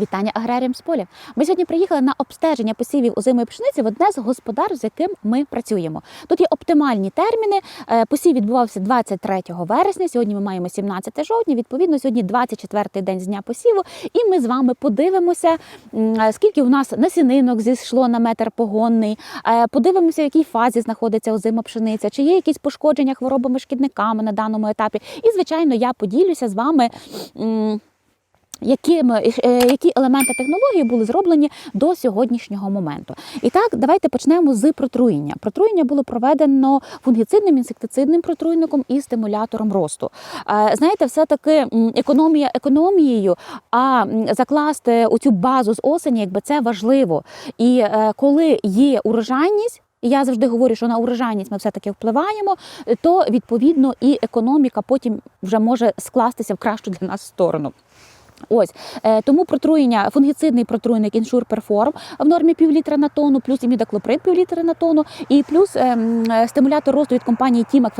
Вітання аграріям з поля. Ми сьогодні приїхали на обстеження посівів озимої пшениці в одне з господарств, з яким ми працюємо. Тут є оптимальні терміни. Е, Посів відбувався 23 вересня. Сьогодні ми маємо 17 жовтня. Відповідно, сьогодні 24 день з дня посіву. І ми з вами подивимося, е, скільки у нас насінинок зійшло на метр погонний. Е, Подивимося, в якій фазі знаходиться озима пшениця, чи є якісь пошкодження хворобами, шкідниками на даному етапі. І, звичайно, я поділюся з вами. М, е, які елементи технології були зроблені до сьогоднішнього моменту. І так, давайте почнемо з протруєння. Протруєння було проведено фунгіцидним інсектицидним протруйником і стимулятором росту. Е, Знаєте, все-таки економія економією, а закласти оцю базу з осені, якби це важливо. І е, коли є урожайність. і Я завжди говорю, що на урожайність ми все-таки впливаємо, то відповідно і економіка потім вже може скластися в кращу для нас сторону. Ось е, тому протруєння, фунгіцидний протруйник іншур перформ в нормі пів літра на тонну, плюс імідоклоприд пів літра на тонну, і плюс е, е, стимулятор росту від компанії Тімак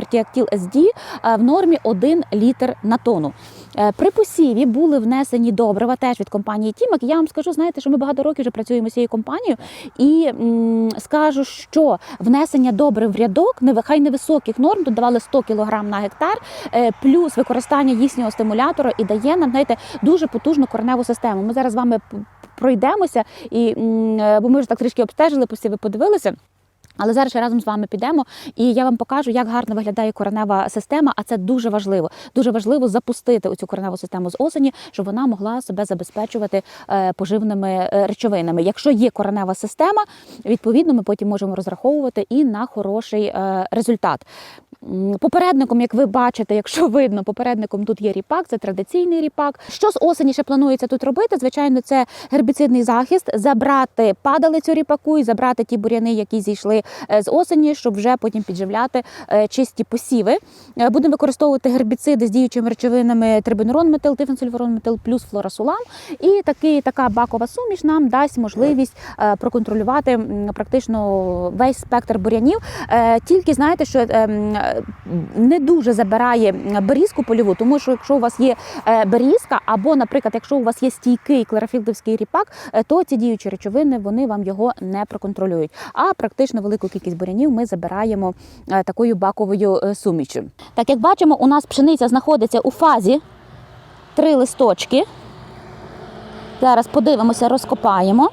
SD е, в нормі 1 літр на тонну. Е, При посіві були внесені добрива теж від компанії Тімак. Я вам скажу, знаєте, що ми багато років вже працюємо з цією компанією, і м, скажу, що внесення добрив в рядок, хай невисоких норм, тут давали 100 кг на гектар, плюс використання їхнього стимулятора і дає нам, знаєте, дуже потужну кореневу систему. Ми зараз з вами пройдемося, і, е, бо ми вже так трішки обстежили, посіви подивилися. Але зараз ще разом з вами підемо, і я вам покажу, як гарно виглядає коренева система. А це дуже важливо. Дуже важливо запустити цю кореневу систему з осені, щоб вона могла себе забезпечувати е, поживними е, речовинами. Якщо є коренева система, відповідно ми потім можемо розраховувати і на хороший результат. Попередником, як ви бачите, якщо видно, попередником тут є ріпак, це традиційний ріпак. Що з осені ще планується тут робити? Звичайно, це гербіцидний захист, забрати падалицю ріпаку і забрати ті буряни, які зійшли е, з осені, щоб вже потім підживляти е, чисті посіви. Е, Будемо використовувати гербіциди з діючими речовинами трибенурон метил, тифенсульфурон метил плюс флорасулам. І такий, така бакова суміш нам дасть можливість проконтролювати практично весь спектр бурянів. Тільки знаєте, що е, м, е, не дуже забирає берізку польову, тому що якщо у вас є е, берізка, або, наприклад, якщо у вас є стійкий клерофілдовський ріпак, е, то ці діючі речовини вони вам його не проконтролюють. А практично велику кількість бурянів ми забираємо е, такою баковою сумішю. Так як бачимо, у нас пшениця знаходиться у фазі три листочки. Зараз подивимося, розкопаємо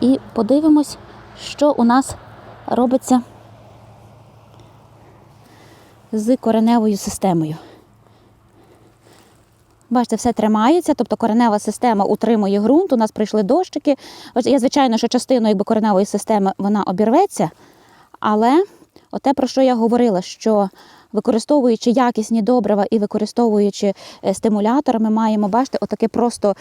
і подивимось, що у нас робиться з кореневою системою. Бачите, все тримається, тобто коренева система утримує ґрунт. У нас прийшли дощики. Я, звичайно, що частину якби, кореневої системи вона обірветься, але оте, про що я говорила, що використовуючи якісні добрива і використовуючи е, стимулятор, ми маємо, бачите, отаке просто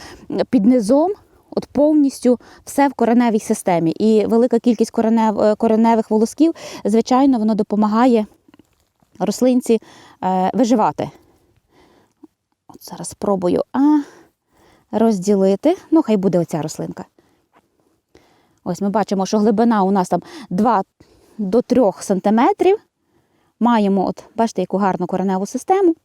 під низом. От повністю все в кореневій системі. І велика кількість коренев, е, кореневих волосків, звичайно, воно допомагає рослинці е, виживати. От зараз спробую а, розділити. Ну, хай буде оця рослинка. Ось ми бачимо, що глибина у нас там 2 до 3 сантиметрів. Маємо, от, бачите, яку гарну кореневу систему,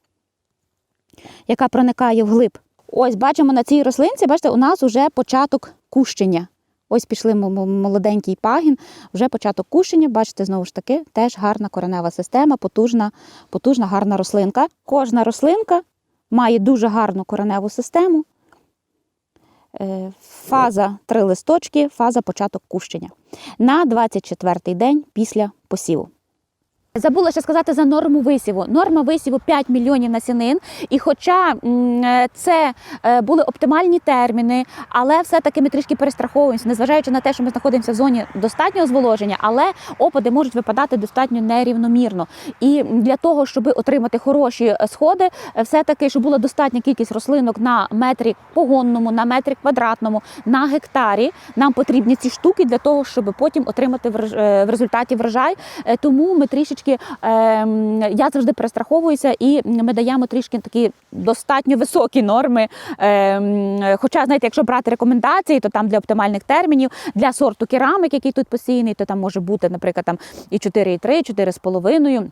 яка проникає вглиб. Ось бачимо на цій рослинці, бачите, у нас вже початок кущення. Ось пішли молоденький пагін, вже початок кущення. Бачите, знову ж таки, теж гарна коренева система, потужна, потужна, гарна рослинка. Кожна рослинка має дуже гарну кореневу систему. Е, Фаза три листочки, фаза початок кущення. На 24-й день після посіву. Забула ще сказати за норму висіву. Норма висіву 5 мільйонів насінин. І хоча е, це е, були оптимальні терміни, але все-таки ми трішки перестраховуємося, незважаючи на те, що ми знаходимося в зоні достатнього зволоження, але опади можуть випадати достатньо нерівномірно. І для того, щоб отримати хороші е, сходи, все-таки, щоб була достатня кількість рослинок на метрі погонному, на метрі квадратному, на гектарі, нам потрібні ці штуки для того, щоб потім отримати в результаті врожай. Тому ми трішечки, ем, я завжди перестраховуюся і ми даємо трішки такі достатньо високі норми. Ем, Хоча, знаєте, якщо брати рекомендації, то там для оптимальних термінів, для сорту керамик, який тут постійний, то там може бути, наприклад, там і 4,3, 4,5.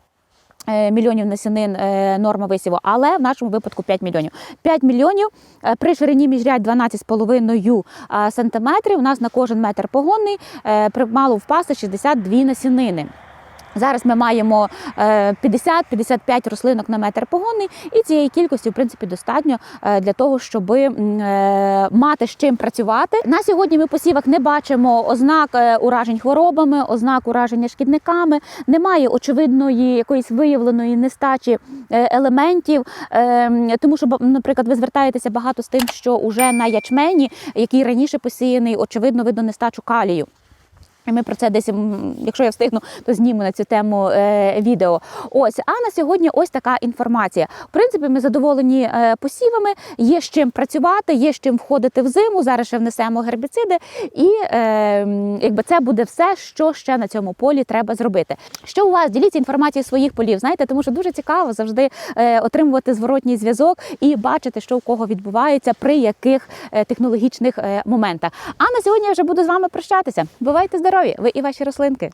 е, Мільйонів насінин е, норма висіву, але в нашому випадку 5 мільйонів. 5 мільйонів е, при ширині міжрядь 12,5 е, сантиметрів. У нас на кожен метр погонний мало впасти 62 насінини. Зараз ми маємо е, 50-55 рослинок на метр погонний, і цієї кількості, в принципі, достатньо е, для того, щоб е, мати з чим працювати. На сьогодні ми посівах не бачимо ознак е, уражень хворобами, ознак ураження шкідниками. Немає очевидної якоїсь виявленої нестачі е, елементів, е, тому що, наприклад, ви звертаєтеся багато з тим, що уже на ячмені, який раніше посіяний, очевидно, видно нестачу калію. І Ми про це десь, якщо я встигну, то зніму на цю тему е, відео. Ось, а на сьогодні ось така інформація. В принципі, ми задоволені е, посівами, є з чим працювати, є з чим входити в зиму. Зараз ще внесемо гербіциди, і е, якби це буде все, що ще на цьому полі треба зробити. Що у вас? Діліться інформацією своїх полів, знаєте, тому що дуже цікаво завжди е, отримувати зворотній зв'язок і бачити, що у кого відбувається, при яких е, технологічних е, моментах. А на сьогодні я вже буду з вами прощатися. Бувайте здорові, ви і ваші рослинки.